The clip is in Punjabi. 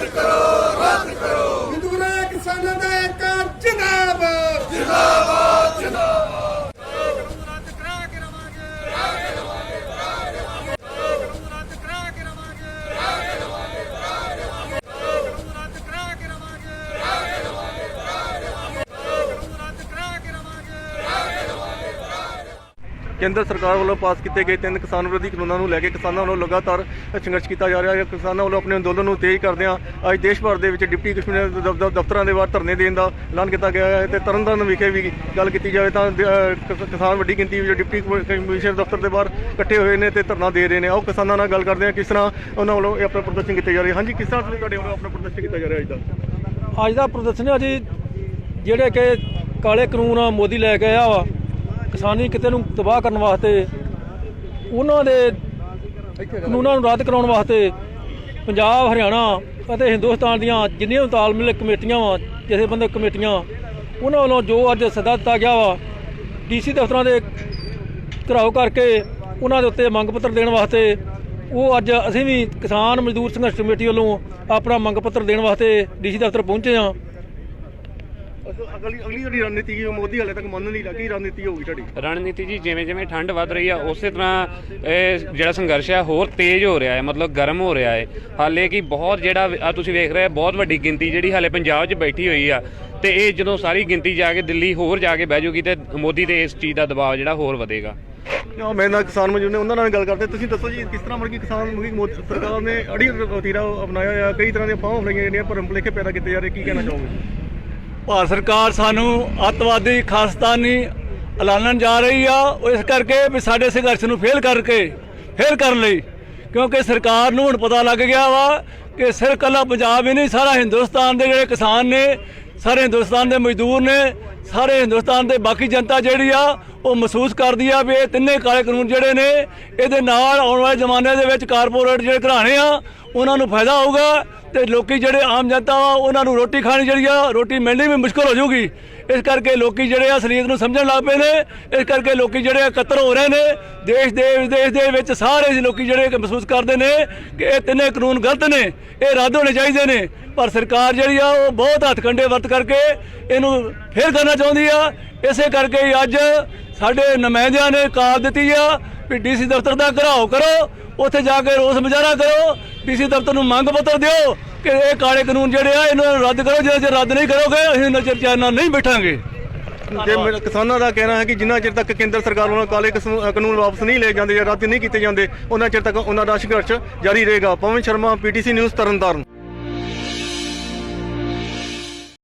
Africa. ਕੇਂਦਰ ਸਰਕਾਰ ਵੱਲੋਂ ਪਾਸ ਕੀਤੇ ਗਏ ਤਿੰਨ ਕਿਸਾਨ ਵਿਰੋਧੀ ਕਾਨੂੰਨਾਂ ਨੂੰ ਲੈ ਕੇ ਕਿਸਾਨਾਂ ਵੱਲੋਂ ਲਗਾਤਾਰ ਸੰਘਰਸ਼ ਕੀਤਾ ਜਾ ਰਿਹਾ ਹੈ। ਕਿਸਾਨਾਂ ਵੱਲੋਂ ਆਪਣੇ ਅੰਦੋਲਨ ਨੂੰ ਤੇਜ਼ ਕਰਦਿਆਂ ਅੱਜ ਦੇਸ਼ ਭਰ ਦੇ ਵਿੱਚ ਡਿਪਟੀ ਕਮਿਸ਼ਨਰ ਦੇ ਦਫ਼ਤਰਾਂ ਦੇ ਬਾਹਰ ਧਰਨੇ ਦੇਣ ਦਾ ਐਲਾਨ ਕੀਤਾ ਗਿਆ ਹੈ ਤੇ ਤਰਨਤਾਰਨ ਵਿਖੇ ਵੀ ਗੱਲ ਕੀਤੀ ਜਾਵੇ ਤਾਂ ਕਿਸਾਨ ਵੱਡੀ ਗਿਣਤੀ ਵਿੱਚ ਡਿਪਟੀ ਕਮ- ਕਮਿਸ਼ਨਰ ਦਫ਼ਤਰ ਦੇ ਬਾਹਰ ਇਕੱਠੇ ਹੋਏ ਨੇ ਤੇ ਧਰਨਾ ਦੇ ਰਹੇ ਨੇ। ਆਓ ਕਿਸਾਨਾਂ ਨਾਲ ਗੱਲ ਕਰਦੇ ਹਾਂ ਕਿਸ ਤਰ੍ਹਾਂ ਉਹਨਾਂ ਵੱਲੋਂ ਇਹ ਆਪਣਾ ਪ੍ਰਦਰਸ਼ਨ ਕੀਤੇ ਜਾ ਰਿਹਾ ਹਾਂਜੀ, ਕਿਸ ਤਰ੍ਹਾਂ ਤੁਹਾਡੇ ਵੱਲੋਂ ਆਪਣਾ ਪ੍ਰਦਰਸ਼ਨ ਕੀਤਾ ਜਾ ਰਿਹਾ ਅੱਜ ਦਾ? ਅੱਜ ਦਾ ਪ੍ਰਦਰਸ਼ਨ ਹੈ ਜੀ, ਜਿਹੜੇ ਕਿ ਕਾਲੇ ਕਾਨੂੰਨ ਆ, ਮੋਦੀ ਲੈ ਕੇ ਆਇਆ ਵਾ ਕਿਸਾਨੀ ਕਿਤੇ ਨੂੰ ਤਬਾਹ ਕਰਨ ਵਾਸਤੇ, ਉਹਨਾਂ ਦੇ ਕਾਨੂੰਨਾਂ ਨੂੰ ਰੱਦ ਕਰਾਉਣ ਵਾਸਤੇ ਪੰਜਾਬ, ਹਰਿਆਣਾ ਅਤੇ ਹਿੰਦੁਸਤਾਨ ਦੀਆਂ ਜਿੰਨੀਆਂ ਵੀ ਤਾਲਮੇਲ ਕਮੇਟੀਆਂ ਵਾ, ਜਥੇਬੰਦਕ ਕਮੇਟੀਆਂ, ਉਹਨਾਂ ਵੱਲੋਂ ਜੋ ਅੱਜ ਸੱਦਾ ਦਿੱਤਾ ਗਿਆ ਵਾ, ਡੀਸੀ ਦਫ਼ਤਰਾਂ ਦੇ ਘਰਾਓ ਕਰਕੇ ਉਹਨਾਂ ਦੇ ਉੱਤੇ ਮੰਗ ਪੱਤਰ ਦੇਣ ਵਾਸਤੇ, ਉਹ ਅੱਜ ਅਸੀਂ ਵੀ ਕਿਸਾਨ ਮਜ਼ਦੂਰ ਸੰਘਰਸ਼ ਕਮੇਟੀ ਵੱਲੋਂ ਆਪਣਾ ਮੰਗ ਪੱਤਰ ਦੇਣ ਵਾਸਤੇ ਡੀਸੀ ਦਫ਼ਤਰ ਪਹੁੰਚੇ ਹਾਂ। ਅਗਲੀ ਅਗਲੀ ਜਿਹੜੀ ਰਣਨੀਤੀ ਹੈ ਮੋਦੀ ਹਾਲੇ ਤੱਕ ਮੰਨ ਨਹੀਂ ਲੱਗੀ ਰਣਨੀਤੀ ਹੋਊਗੀ ਤੁਹਾਡੀ ਰਣਨੀਤੀ ਜੀ ਜਿਵੇਂ ਜਿਵੇਂ ਠੰਡ ਵੱਧ ਰਹੀ ਆ ਉਸੇ ਤਰ੍ਹਾਂ ਇਹ ਜਿਹੜਾ ਸੰਘਰਸ਼ ਹੈ ਹੋਰ ਤੇਜ਼ ਹੋ ਰਿਹਾ ਹੈ ਮਤਲਬ ਗਰਮ ਹੋ ਰਿਹਾ ਹੈ। ਹਾਲੇ ਕਿ ਬਹੁਤ ਜਿਹੜਾ ਆ ਤੁਸੀਂ ਵੇਖ ਰਹੇ ਬਹੁਤ ਵੱਡੀ ਗਿਣਤੀ ਜਿਹੜੀ ਹਾਲੇ ਪੰਜਾਬ 'ਚ ਬੈਠੀ ਹੋਈ ਆ। ਤੇ ਇਹ ਜਦੋਂ ਸਾਰੀ ਗਿਣਤੀ ਜਾ ਕੇ ਦਿੱਲੀ ਹੋਰ ਜਾ ਕੇ ਬਹਿ ਜਾਊਗੀ ਤੇ ਮੋਦੀ ਤੇ ਇਸ ਚੀਜ਼ ਦਾ ਦਬਾਅ ਜਿਹੜਾ ਹੋਰ ਵਧੇਗਾ। ਆ ਮੇਰੇ ਨਾਲ ਕਿਸਾਨ ਮਜ਼ਦੂਰ ਨੇ ਉਹਨਾਂ ਨਾਲ ਗੱਲ ਕਰਦੇ। ਤੁਸੀਂ ਦੱਸੋ ਜੀ ਕਿਸ ਤਰ੍ਹਾਂ ਕਿ ਕਿਸਾਨ ਕਿ ਮੋਦੀ ਸਰਕਾਰ ਨੇ ਅੜੀ ਵਤੀਰਾ ਅਪਣਾਇਆ ਹੋਇਆ ਕਈ ਤਰ੍ਹਾਂ ਦੀਆਂ ਫਾਹਾਂ ਫਲੀਆਂ ਜਿਹੜੀਆਂ ਭਰਮ ਭੁਲੇਖੇ ਪੈਦਾ ਕੀਤੇ ਜਾ ਰਹੇ ਕੀ ਕਹਿਣਾ ਚਾਹੋਗੇ? ਭਾਰਤ ਸਰਕਾਰ ਸਾਨੂੰ ਅੱਤਵਾਦੀ ਖਾਸਤਾਨੀ ਐਲਾਨਣ ਜਾ ਰਹੀ ਆ, ਉਹ ਇਸ ਕਰਕੇ ਵੀ ਸਾਡੇ ਸੰਘਰਸ਼ ਨੂੰ ਫੇਲ ਕਰਕੇ ਫੇਲ ਕਰਨ ਲਈ, ਕਿਉਂਕਿ ਸਰਕਾਰ ਨੂੰ ਹੁਣ ਪਤਾ ਲੱਗ ਗਿਆ ਵਾ ਕਿ ਸਿਰ ਕੱਲਾ ਪੰਜਾਬ ਹੀ ਨਹੀਂ, ਸਾਰਾ ਹਿੰਦੁਸਤਾਨ ਦੇ ਜਿਹੜੇ ਕਿਸਾਨ ਨੇ ਸਾਰੇ ਹਿੰਦੁਸਤਾਨ ਦੇ ਮਜ਼ਦੂਰ ਨੇ, ਸਾਰੇ ਹਿੰਦੁਸਤਾਨ ਦੇ ਬਾਕੀ ਜਨਤਾ ਜਿਹੜੀ ਆ, ਉਹ ਮਹਿਸੂਸ ਕਰਦੀ ਆ ਵੀ ਇਹ ਤਿੰਨੇ ਕਾਲੇ ਕਾਨੂੰਨ ਜਿਹੜੇ ਨੇ, ਇਹਦੇ ਨਾਲ ਆਉਣ ਵਾਲੇ ਜ਼ਮਾਨੇ ਦੇ ਵਿੱਚ ਕਾਰਪੋਰੇਟ ਜਿਹੜੇ ਘਰਾਣੇ ਆ, ਉਹਨਾਂ ਨੂੰ ਫਾਇਦਾ ਹੋਊਗਾ ਤੇ ਲੋਕੀ ਜਿਹੜੇ ਆਮ ਜਨਤਾ ਵਾ, ਉਹਨਾਂ ਨੂੰ ਰੋਟੀ ਖਾਣੀ ਜਿਹੜੀ ਆ, ਰੋਟੀ ਮਿਲਣੀ ਵੀ ਮੁਸ਼ਕਲ ਹੋ ਜਾਊਗੀ। ਇਸ ਕਰਕੇ ਲੋਕੀ ਜਿਹੜੇ ਆ ਅਸਲੀਅਤ ਨੂੰ ਸਮਝਣ ਲੱਗ ਪਏ ਨੇ, ਇਸ ਕਰਕੇ ਲੋਕੀ ਜਿਹੜੇ ਆ ਇਕੱਤਰ ਹੋ ਰਹੇ ਨੇ। ਦੇਸ਼ ਦੇ, ਵਿਦੇਸ਼ ਦੇ ਵਿੱਚ ਸਾਰੇ ਹੀ ਲੋਕੀ ਜਿਹੜੇ ਮਹਿਸੂਸ ਕਰਦੇ ਨੇ ਕਿ ਇਹ ਤਿੰਨੇ ਕਾਨੂੰਨ ਗਲਤ ਨੇ, ਇਹ ਰੱਦ ਹੋਣੇ ਚਾਹੀਦੇ ਨੇ। ਪਰ ਸਰਕਾਰ ਜਿਹੜੀ ਆ, ਉਹ ਬਹੁਤ ਹੱਥ ਕੰਡੇ ਵਰਤ ਕਰਕੇ ਇਹਨੂੰ ਫੇਰ ਕਰਨਾ ਚਾਹੁੰਦੀ ਆ। ਇਸੇ ਕਰਕੇ ਅੱਜ ਸਾਡੇ ਨੁਮਾਇੰਦਿਆਂ ਨੇ ਕਾਲ ਦਿੱਤੀ ਆ ਵੀ ਡੀਸੀ ਦਫ਼ਤਰ ਦਾ ਘਰਾਓ ਕਰੋ, ਉੱਥੇ ਜਾ ਕੇ ਰੋਸ ਮੁਜ਼ਾਹਰਾ ਕਰੋ। ਡੀਸੀ ਦਫ਼ਤਰ ਨੂੰ ਮੰਗ ਪੱਤਰ ਦਿਓ। ਕਿ ਇਹ ਕਾਲੇ ਕਾਨੂੰਨ ਜਿਹੜੇ ਆ, ਇਹਨਾਂ ਨੂੰ ਰੱਦ ਕਰੋ ਜੇ ਰੱਦ ਨਹੀਂ ਕਰੋਗੇ, ਅਸੀਂ ਉਹਨਾਂ ਚਿਰ ਚੈਨ ਨਹੀਂ ਬੈਠਾਂਗੇ। ਤੇ ਮੇਰਾ ਕਿਸਾਨਾਂ ਦਾ ਕਹਿਣਾ ਹੈ ਕਿ ਜਿੰਨਾ ਚਿਰ ਤੱਕ ਕੇਂਦਰ ਸਰਕਾਰ ਵੱਲੋਂ ਕਾਲੇ ਕਸੂ- ਕਾਨੂੰਨ ਵਾਪਸ ਨਹੀਂ ਲਏ ਜਾਂਦੇ ਜਾਂ ਰੱਦ ਨਹੀਂ ਕੀਤੇ ਜਾਂਦੇ, ਉਹਨਾਂ ਚਿਰ ਤੱਕ ਉਹਨਾਂ ਦਾ ਸੰਘਰਸ਼ ਜਾਰੀ ਰਹੇਗਾ। Pawan Sharma, PTC news, Tarn Taran.